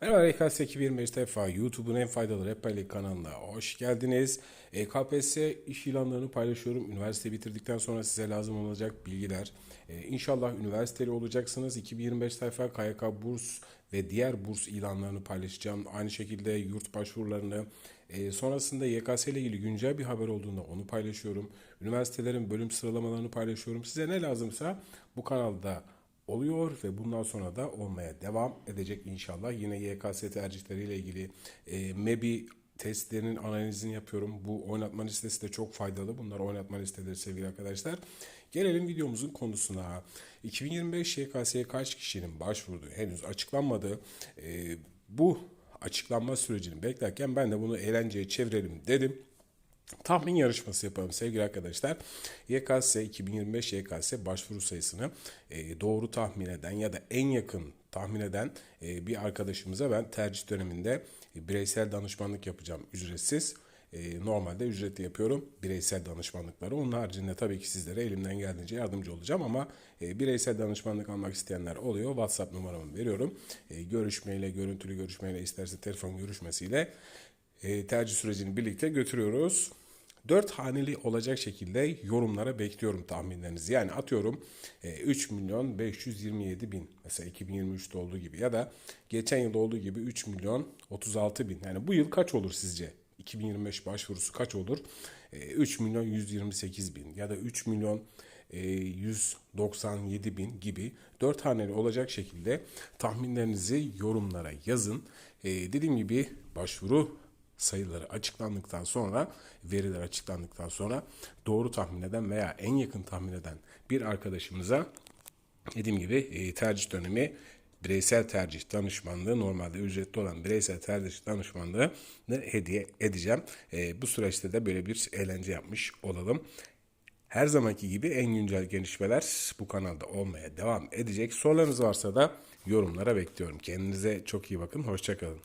Merhaba RKS 2025 defa YouTube'un en faydalı rehberlik kanalına hoş geldiniz. E, KPSS iş ilanlarını paylaşıyorum. Üniversite bitirdikten sonra size lazım olacak bilgiler. E, inşallah üniversiteli olacaksınız. 2025 sayfa KYK burs ve diğer burs ilanlarını paylaşacağım. Aynı şekilde yurt başvurularını. E, sonrasında YKS ile ilgili güncel bir haber olduğunda onu paylaşıyorum. Üniversitelerin bölüm sıralamalarını paylaşıyorum. Size ne lazımsa bu kanalda oluyor ve bundan sonra da olmaya devam edecek inşallah. Yine YKS tercihleriyle ilgili e, MEBI testlerinin analizini yapıyorum. Bu oynatma listesi de çok faydalı. Bunlar oynatma listeleri sevgili arkadaşlar. Gelelim videomuzun konusuna. 2025 YKS'ye kaç kişinin başvurduğu henüz açıklanmadı. E, bu açıklanma sürecini beklerken ben de bunu eğlenceye çevirelim dedim. Tahmin yarışması yapalım sevgili arkadaşlar. YKS 2025 YKS başvuru sayısını e, doğru tahmin eden ya da en yakın tahmin eden e, bir arkadaşımıza ben tercih döneminde e, bireysel danışmanlık yapacağım ücretsiz. E, normalde ücretli yapıyorum bireysel danışmanlıkları. Onun haricinde tabii ki sizlere elimden geldiğince yardımcı olacağım ama e, bireysel danışmanlık almak isteyenler oluyor. WhatsApp numaramı veriyorum. E, görüşmeyle, görüntülü görüşmeyle, isterse telefon görüşmesiyle e, tercih sürecini birlikte götürüyoruz. Dört haneli olacak şekilde yorumlara bekliyorum tahminlerinizi. Yani atıyorum e, 3 milyon 527 bin mesela 2023'te olduğu gibi ya da geçen yılda olduğu gibi 3 milyon 36 bin. Yani bu yıl kaç olur sizce? 2025 başvurusu kaç olur? E, 3 milyon 128 bin ya da 3 milyon e, 197 bin gibi dört haneli olacak şekilde tahminlerinizi yorumlara yazın. E, dediğim gibi başvuru sayıları açıklandıktan sonra, veriler açıklandıktan sonra doğru tahmin eden veya en yakın tahmin eden bir arkadaşımıza dediğim gibi e, tercih dönemi bireysel tercih danışmanlığı normalde ücretli olan bireysel tercih danışmanlığını hediye edeceğim. E, bu süreçte de böyle bir eğlence yapmış olalım. Her zamanki gibi en güncel gelişmeler bu kanalda olmaya devam edecek. Sorularınız varsa da yorumlara bekliyorum. Kendinize çok iyi bakın. Hoşçakalın.